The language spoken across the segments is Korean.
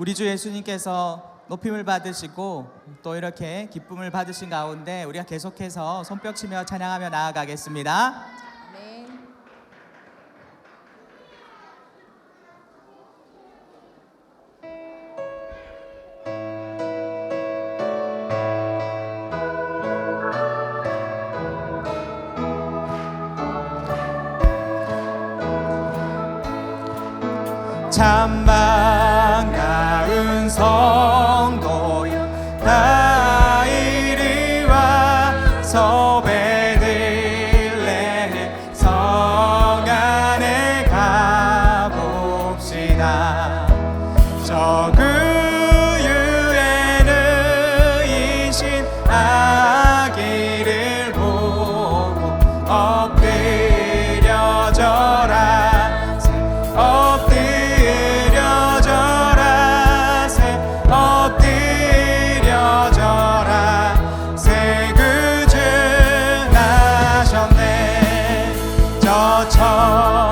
우리 주 예수님께서 높임을 받으시고 또 이렇게 기쁨을 받으신 가운데 우리가 계속해서 손뼉치며 찬양하며 나아가겠습니다. 네. 찬바 모든 사 나차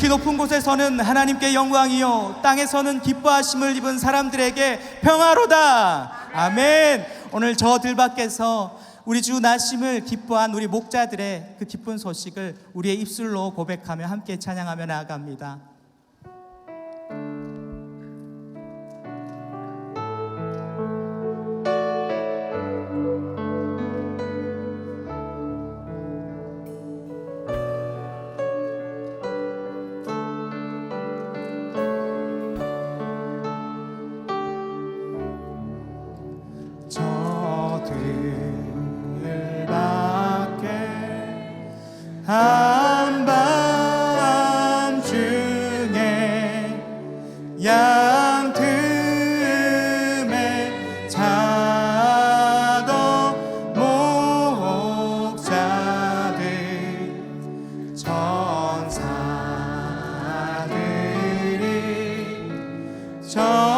지극히 높은 곳에서는 하나님께 영광이요. 땅에서는 기뻐하심을 입은 사람들에게 평화로다. 아멘. 오늘 저 들 밖에서 우리 주 나심을 기뻐한 우리 목자들의 그 기쁜 소식을 우리의 입술로 고백하며 함께 찬양하며 나아갑니다 한밤중에 양 틈에 자던 목자들 천사들이 전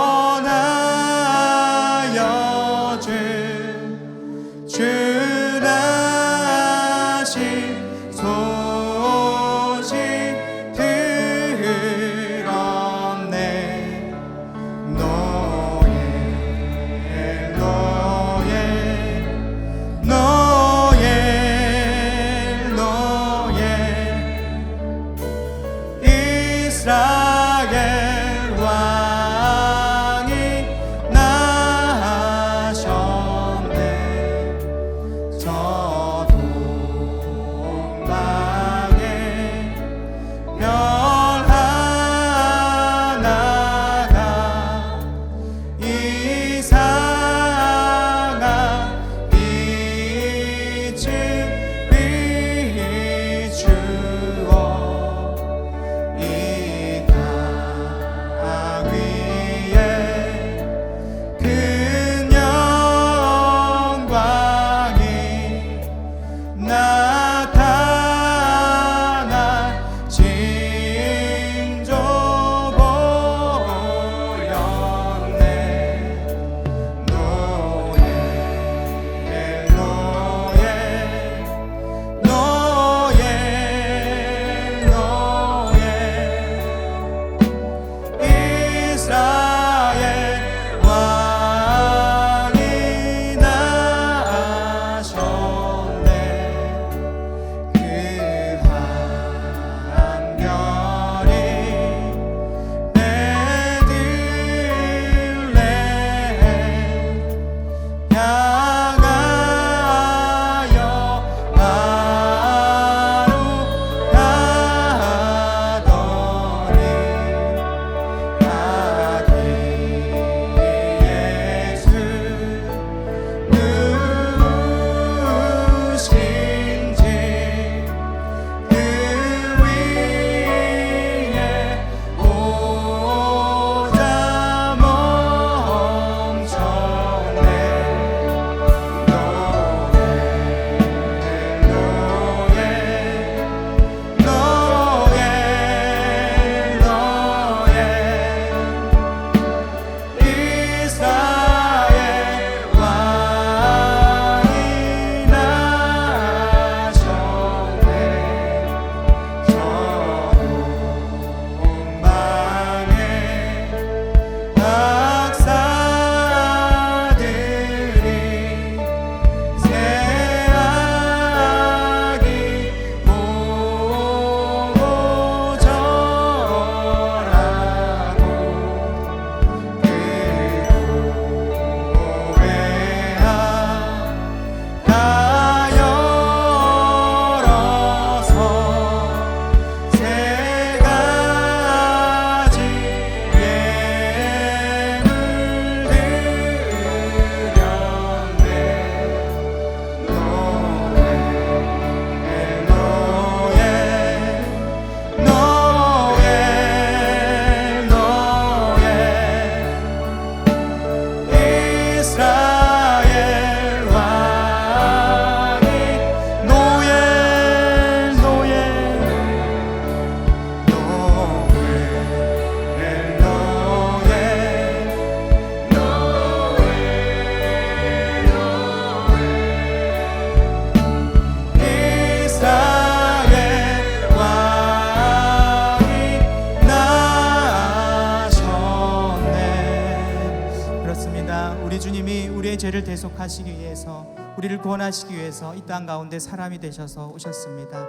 죄를 대속하시기 위해서 우리를 구원하시기 위해서 이 땅 가운데 사람이 되셔서 오셨습니다.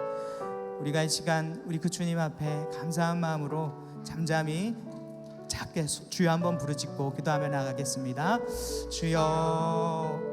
우리가 이 시간 우리 그 주님 앞에 감사한 마음으로 잠잠히 작게 주여 한번 부르짖고 기도하며 나가겠습니다. 주여